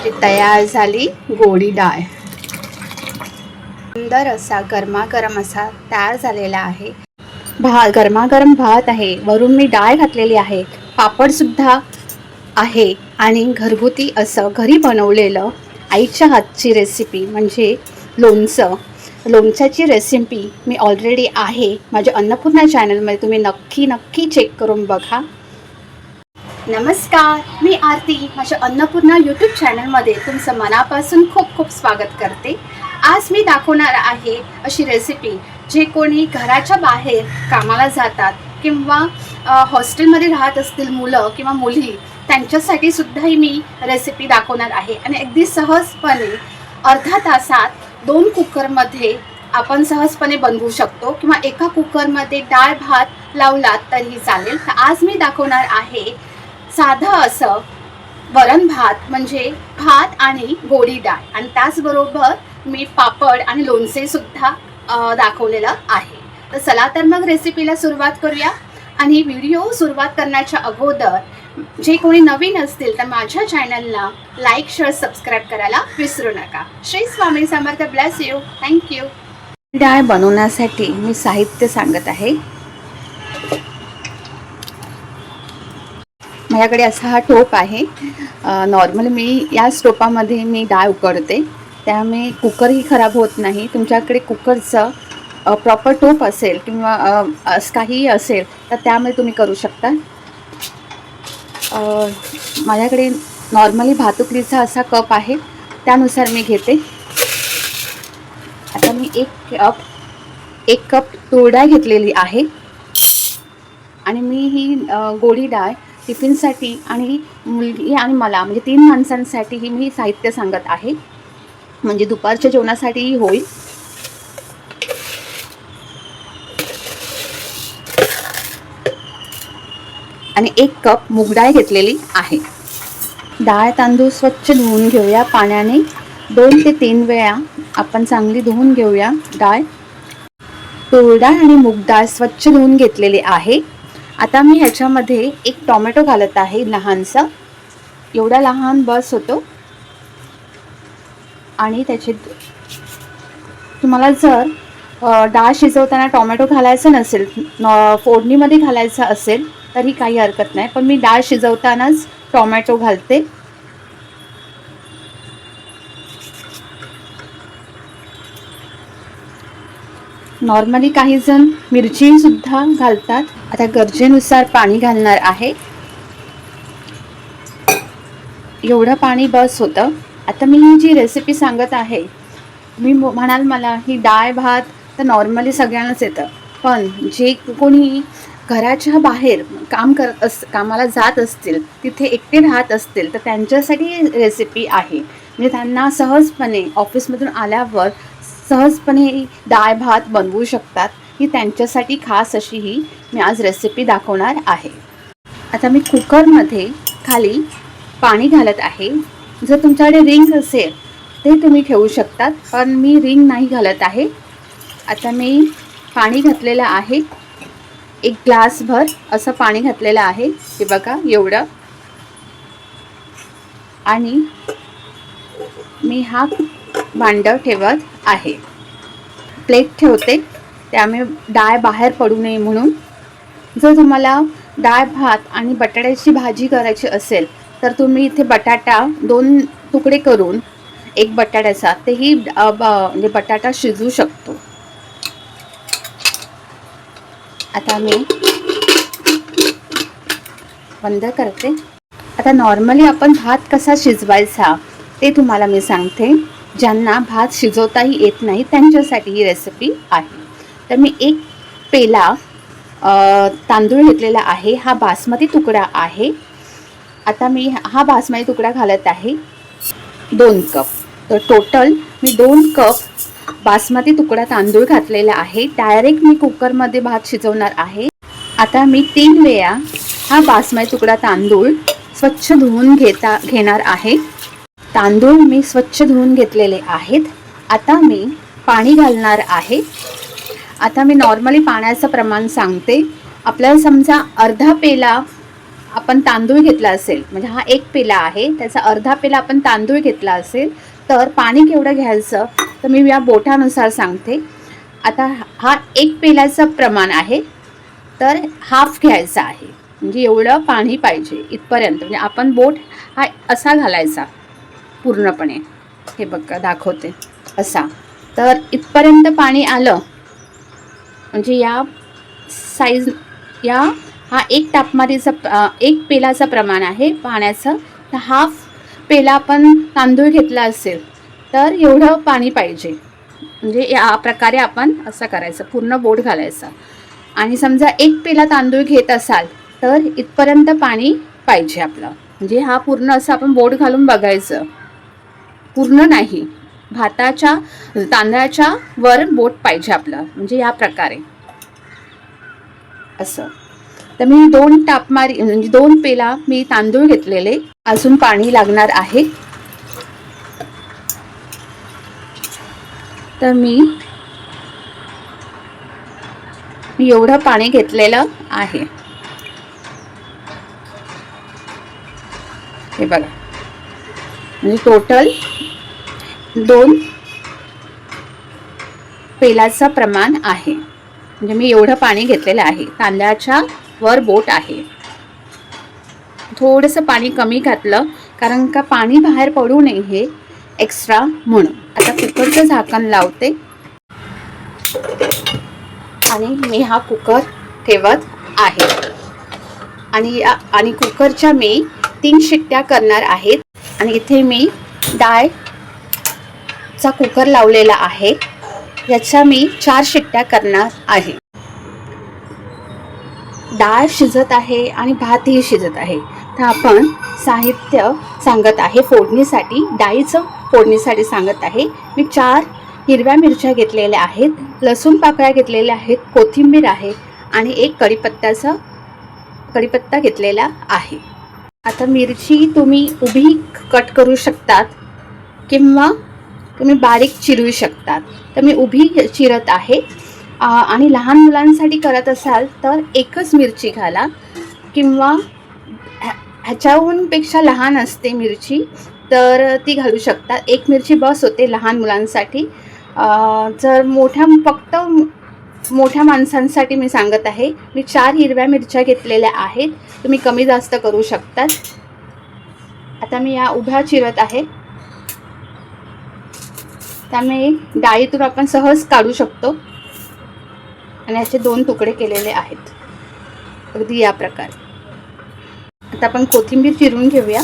आपली तयार झाली गोडी डाळ. सुंदर असा गरमागरम असा तयार झालेला आहे. भात गरमागरम भात आहे. वरून मी डाळ घातलेली आहे. पापडसुद्धा आहे. आणि घरगुती असं घरी बनवलेलं आईच्या हातची रेसिपी म्हणजे लोणचं. लोणच्याची रेसिपी मी ऑलरेडी आहे. माझ्या अन्नपूर्णा चॅनलमध्ये तुम्ही नक्की नक्की चेक करून बघा. नमस्कार मी आरती. माझ्या अन्नपूर्णा यूट्यूब चॅनलमध्ये तुमचं मनापासून खूप खूप स्वागत करते. आज मी दाखवणार आहे अशी रेसिपी जे कोणी घराच्या बाहेर कामाला जातात किंवा हॉस्टेलमध्ये राहत असतील मुलं किंवा मुली त्यांच्यासाठी सुद्धाही मी रेसिपी दाखवणार आहे. आणि अगदी सहजपणे अर्धा तासात दोन कुकरमध्ये आपण सहजपणे बनवू शकतो किंवा एका कुकरमध्ये डाळ भात लावलात तरीही चालेल. तर आज मी दाखवणार आहे साधं असं. वरण भात म्हणजे भात आणि गोडी डाळ. आणि त्याचबरोबर मी पापड आणि लोणचे सुद्धा दाखवलेलं आहे. तर चला तर मग रेसिपीला सुरुवात करूया. आणि व्हिडिओ सुरुवात करण्याच्या अगोदर जे कोणी नवीन असतील तर माझ्या चॅनलला लाईक शेअर सबस्क्राईब करायला विसरू नका. Shri Swami Samarth bless you thank you डाळ बनवण्यासाठी मी साहित्य सांगत आहे. माझ्याकडे असा हा टोप आहे. नॉर्मली मी या टोपामध्ये मी डाळ उकडते. त्यामुळे कुकरही खराब होत नाही. तुमच्याकडे कुकरचं प्रॉपर टोप असेल किंवा असं काहीही असेल तर त्यामध्ये तुम्ही करू शकता. माझ्याकडे नॉर्मली भातुकलीचा असा कप आहे. त्यानुसार मी घेते. आता मी एक कप एक कप तूर डाळ घेतलेली आहे. आणि मी ही गोळी गोडी डाळ टिफिनसाठी आणि मुलगी आणि मला म्हणजे तीन माणसांसाठीही मी साहित्य सांगत आहे. म्हणजे दुपारच्या जेवणासाठीही होईल. आणि एक कप मुगडाळ घेतलेली आहे. डाळ तांदूळ स्वच्छ धुवून घेऊया पाण्याने. दोन ते तीन वेळा आपण चांगली धुवून घेऊया डाळ. तूर डाळ आणि मूग डाळ स्वच्छ धुवून घेतलेली आहे. आता मी ह्याच्यामध्ये एक टोमॅटो घालत आहे लहानसा. एवढा लहान बस होतो. आणि त्याचे तुम्हाला जर डाळ शिजवताना टोमॅटो घालायचं नसेल फोडणीमध्ये घालायचं असेल तरी काही हरकत नाही. पण मी डाळ शिजवतानाच टोमॅटो घालते. नॉर्मली काही जण मिरचीसुद्धा घालतात. आता गरजेनुसार पाणी घालणार आहे. एवढं पाणी बस होतं. आता मी ही जी रेसिपी सांगत आहे मी म्हणाल मला ही डाळ भात तर नॉर्मली सगळ्यांनाच येतं. पण जे कोणी घराच्या बाहेर काम करत अस कामाला जात असतील तिथे एकटे राहत असतील तर त्यांच्यासाठी रेसिपी आहे. म्हणजे त्यांना सहजपणे ऑफिसमधून आल्यावर सहजपणे डाळ भात बनवू शकतात ही त्यांच्यासाठी खास अशी ही मी आज रेसिपी दाखवणार आहे. आता मी कुकरमध्ये खाली पाणी घालत आहे. जर तुमच्याकडे रिंग असेल ते तुम्ही ठेवू शकतात पण मी रिंग नाही घालत आहे. आता मी पाणी घातलेलं आहे. एक ग्लासभर असं पाणी घातलेलं आहे. हे बघा एवढं. आणि मी हा भांडं ठेवत आहे. प्लेट ठेवते त्यामुळे डाळ बाहेर पडू नये म्हणून. जर तुम्हाला डाळ भात आणि बटाट्याची भाजी करायची असेल तर तुम्ही इथे बटाटा दोन तुकडे करून एक बटाट्याचा तेही म्हणजे बटाटा शिजू शकतो. आता मी बंद करते. आता नॉर्मली आपण भात कसा शिजवायचा ते तुम्हाला मी सांगते. ज्यांना भात शिजवताही येत नाही त्यांच्यासाठी ही रेसिपी आहे. तर मी एक पेला तांदूळ घेतलेला आहे. हा बासमती तुकडा आहे. आता मी हा बासमती तुकडा घालत आहे. दोन कप. तर टोटल मी दोन कप बासमती तुकडा तांदूळ घातलेला आहे. डायरेक्ट मी कुकरमध्ये भात शिजवणार आहे. आता मी तीन वेळा हा बासमती तुकडा तांदूळ स्वच्छ धुवून घेता घेणार आहे. तांदूळ मी स्वच्छ धुवून घेतलेले आहेत. आता मी पाणी घालणार आहे. आता मी नॉर्मली पाण्याचं प्रमाण सांगते. आपल्याला समजा अर्धा पेला आपण तांदूळ घेतला असेल म्हणजे हा एक पेला आहे त्याचा अर्धा पेला आपण तांदूळ घेतला असेल तर पाणी केवढं घ्यायचं? तर मी या बोटानुसार सांगते. आता हा एक पेल्याचं प्रमाण आहे तर हाफ घ्यायचा आहे. म्हणजे एवढं पाणी पाहिजे इथपर्यंत. म्हणजे आपण बोट हा असा घालायचा. पूर्णपणे. हे बघा दाखवते. असा. तर इथपर्यंत पाणी आलं. म्हणजे या साईज या हा एक तापमारीचा एक पेलाचं प्रमाण आहे. पाण्याचं तर हाफ पेला आपण तांदूळ घेतला असेल तर एवढं पाणी पाहिजे. म्हणजे या प्रकारे आपण असं करायचं. पूर्ण बोट घालायचं. आणि समजा एक पेला तांदूळ घेत असाल तर इथपर्यंत पाणी पाहिजे आपलं. म्हणजे हा पूर्ण असं आपण बोट घालून बघायचं. पूर्ण नाही. भाताच्या तांदळाच्या वर बोट पाहिजे आपलं. म्हणजे या प्रकारे. असं. तर मी दोन टापमारी म्हणजे दोन पेला मी तांदूळ घेतलेले. अजून पाणी लागणार आहे. तर मी एवढं पाणी घेतलेलं आहे. हे बघा. म्हणजे टोटल दोन पेलाचं प्रमाण आहे. म्हणजे मी एवढं पाणी घेतलेलं आहे. तांदळाच्या वर बोट आहे. थोडंसं पाणी कमी घातलं कारण का पाणी बाहेर पडू नये हे एक्स्ट्रा म्हणून. आता कुकरचं झाकण लावते. आणि मी हा कुकर ठेवत आहे. आणि या आणि कुकरच्या मी तीन शिट्ट्या करणार आहेत आणि इथे मी डाळचा कुकर लावलेला आहे. याच्या मी चार शिट्ट्या करणार आहे. डाळ शिजत आहे आणि भातही शिजत आहे. तर आपण साहित्य सांगत आहे. फोडणीसाठी डाळीचं फोडणीसाठी सांगत आहे. मी चार हिरव्या मिरच्या घेतलेल्या आहेत. लसूण पाकळ्या घेतलेल्या आहेत. कोथिंबीर आहे. आणि एक कढीपत्त्याचा कढीपत्ता घेतलेला आहे. आता मिरची तुम्ही उभी कट करू शकतात किंवा तुम्ही बारीक चिरू शकतात. तर मी उभी चिरत आहे. आणि लहान मुलांसाठी करत असाल तर एकच मिरची घाला किंवा ह्या- लहान असते मिरची तर ती घालू शकतात एक मिरची बस होते लहान मुलांसाठी. जर मोठ्या फक्त मोठ्या माणसांसाठी मी सांगत आहे मी चार हिरव्या मिरच्या घेतलेल्या आहेत तुम्ही कमी जास्त करू शकतात. आता मी या उभ्या चिरत आहे. त्यामुळे डाळीतून आपण सहज काढू शकतो. आणि याचे दोन तुकडे केलेले आहेत. अगदी या प्रकारे. आता आपण कोथिंबीर चिरून घेऊया.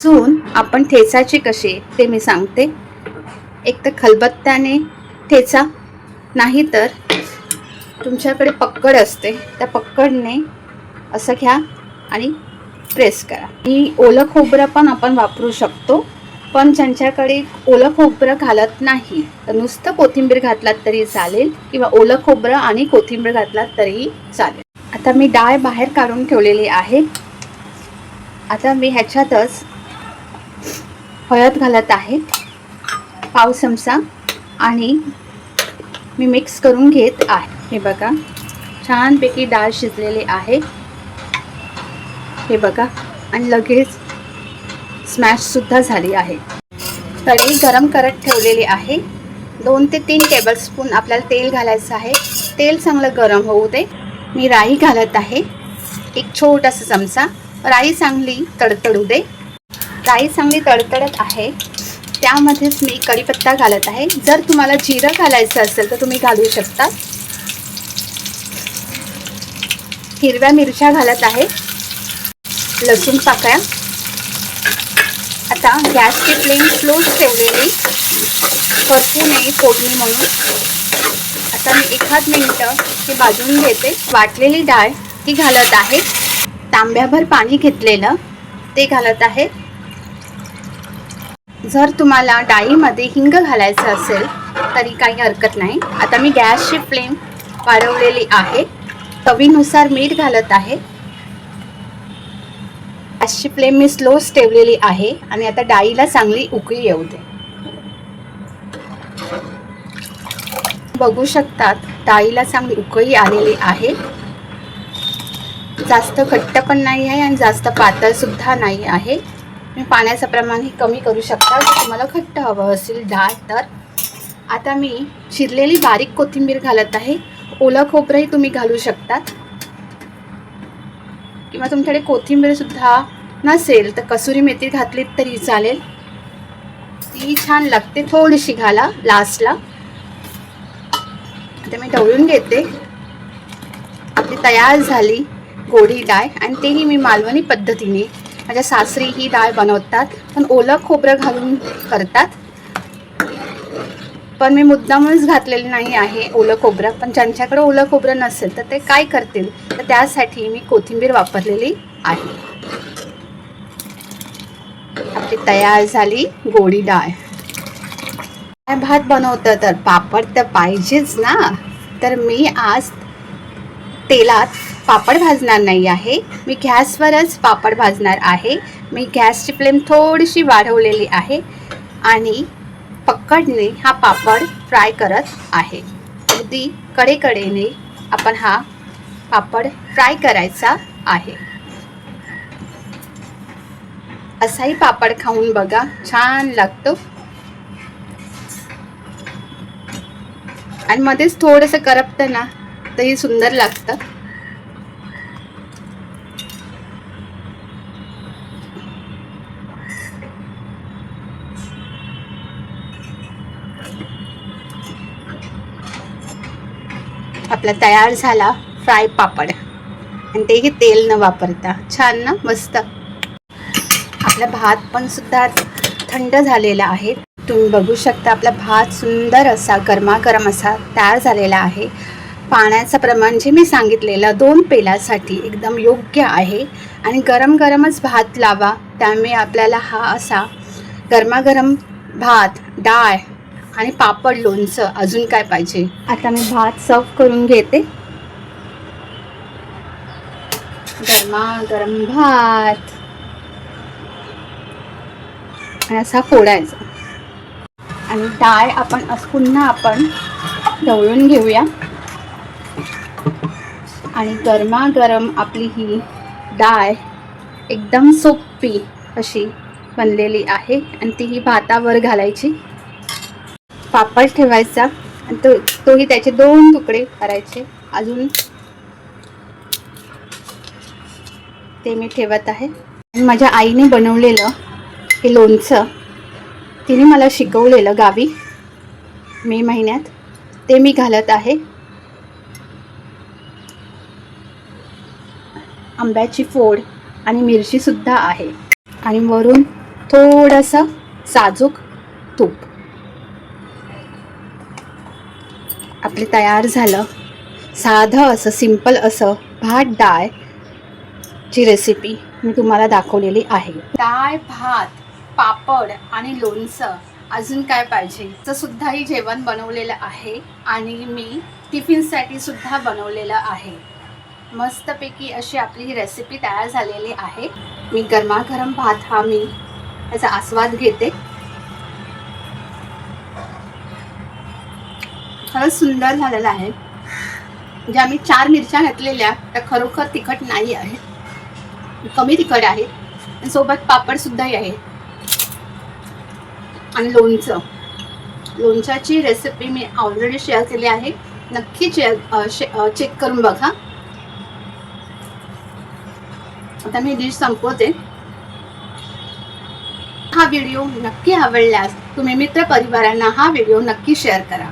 अजून आपण ठेचायचे कसे ते मी सांगते. एक तर खलबत्त्याने ठेचा नाही तर तुमच्याकडे पक्कड असते. त्या पक्कडने असं घ्या आणि प्रेस करा. आणि ओलं खोबरं पण आपण वापरू शकतो पण ज्यांच्याकडे ओलं खोबरं घालत नाही तर नुसतं कोथिंबीर घातलात तरी चालेल किंवा ओलं खोबरं आणि कोथिंबीर घातलात तरीही चालेल. आता मी डाळ बाहेर काढून ठेवलेली आहे. आता मी ह्याच्यातच हळद घालत आहे. पाव चमचा आणि मी मिक्स करून घेत आहे. हे बघा छानपैकी डाळ शिजलेली आहे. हे बघा आणि लगेच स्मॅशसुद्धा झाली आहे. कढई गरम करत ठेवलेली आहे. दोन ते तीन टेबलस्पून आपल्याला तेल घालायचं आहे. तेल चांगलं गरम होऊ दे. मी राई घालत आहे. एक छोटासा चमचा. राई चांगली तडतडू दे. राई चांगली तडतडत आहे. त्यामध्येच मी कढीपत्ता घालत आहे. जर तुम्हाला जिरं घालायचं असेल तर तुम्ही घालू शकता. हिरव्या मिरच्या घालत आहे. लसूण पाकळ्या. आता गॅसची फ्लेम स्लोच ठेवलेली. करपू नये फोडणी म्हणून. आता मी एखाद मिनटं ते भाजून घेते. वाटलेली डाळ ही घालत आहे. तांब्याभर पाणी घेतलेलं ते घालत आहे. जर तुम्हाला डाळीमध्ये हिंग घालायचं असेल तरी काही हरकत नाही. आता मी गॅसची फ्लेम वाढवलेली आहे. चवीनुसार मीठ घालत आहे. गॅसची फ्लेम मी स्लोच ठेवलेली आहे आणि आता डाळीला चांगली उकळी येऊ दे. बघू शकतात डाळीला चांगली उकळी आलेली आहे. जास्त घट्ट पण नाही आहे आणि जास्त पातळ सुद्धा नाही आहे. तुम्ही पाण्याचं प्रमाणही कमी करू शकता. जर तुम्हाला घट्ट हवं असेल डाळ तर. आता मी चिरलेली बारीक कोथिंबीर घालत आहे. ओलं खोबरंही तुम्ही घालू शकतात. किंवा तुमच्याकडे कोथिंबीरसुद्धा नसेल तर कसुरी मेथी घातलीत तरी चालेल. ती छान लागते थोडीशी घाला लास्टला आता मी ढवळून घेते. आपली तयार झाली गोडी डाळ आणि तेही मी मालवणी पद्धतीने माझ्या सासरी ही डाळ बनवतात. पण ओलं खोबरं घालून करतात. पण मी मुद्दामच घातलेलं नाही आहे ओलं खोबरं. पण ज्यांच्याकडे ओलं खोबरं नसेल तर ते काय करतील? तर त्यासाठी मी कोथिंबीर वापरलेली आहे. आपली तयार झाली गोडी डाळ. काय भात बनवतं तर पापड तर पाहिजेच ना? तर मी आज तेलात पापड भाजणार नाही आहे. मी गॅसवरच पापड भाजणार आहे. मी गॅसची फ्लेम थोडीशी वाढवलेली आहे आणि पक्कडने हा पापड फ्राय करत आहे. अगदी कडेकडेने आपण हा पापड फ्राय करायचा आहे. असाही पापड खाऊन बघा छान लागतो. आणि मध्येच थोडंसं करपतं ना तरी सुंदर लागतं. आपला तयार झाला फ्राय पापड. आणि तेही तेल न वापरता. छान ना? मस्त. आपला भात पण सुद्धा थंड झालेला आहे. तुम्ही बघू शकता आपला भात सुंदर असा गरमागरम असा तयार झालेला आहे. पाण्याचं प्रमाण जे मी सांगितलेलं दोन पेलासाठी एकदम योग्य आहे. आणि गरम गरमच भात लावा. त्यामुळे आपल्याला हा असा गरमागरम भात डाळ आणि पापड लोणचं अजून काय पाहिजे? आता मी भात सर्व करून घेते. गरमागरम भात. आणि असा फोडायचा. आणि डाळ आपण असं पुन्हा आपण ढवळून घेऊया. आणि गरमागरम आपली ही डाळ एकदम सोपी अशी बनलेली आहे. आणि ती ही भातावर घालायची. पापड ठेवायचा. आणि तो तोही त्याचे दोन तुकडे करायचे. अजून ते मी ठेवत आहे. माझ्या आईने बनवलेलं हे लोणचं तिने मला शिकवलेलं गावी मे महिन्यात. ते मी घालत आहे. आंब्याची फोड आणि मिरचीसुद्धा आहे. आणि वरून थोडंसं साजूक तूप. आपले तयार झालं. साधं असं सिंपल असं भात डाळ ची रेसिपी मी तुम्हाला दाखवलेली आहे. डाळ भात पापड आणि लोणचं अजून काय पाहिजे? सुद्धाही जेवण बनवलेलं आहे आणि मी टिफिनसाठी सुद्धा बनवलेलं आहे. मस्तपैकी अशी आपली ही रेसिपी तयार झालेली आहे. मी गरमागरम भात हा मी त्याचा आस्वाद घेते. खरंच सुंदर झालेला आहे. ज्या मी चार मिरच्या घातलेल्या त्या खरोखर तिखट नाही आहे. कमी तिखट आहे. आणि सोबत पापडसुद्धाही आहे. आणि लोणचं. लोणच्याची रेसिपी मी ऑलरेडी शेअर केली आहे. नक्की शेअर चेक करून बघा. आता मी डिश संपवते. हा व्हिडिओ नक्की आवडल्यास तुम्ही मित्र परिवारांना हा व्हिडिओ नक्की शेअर करा.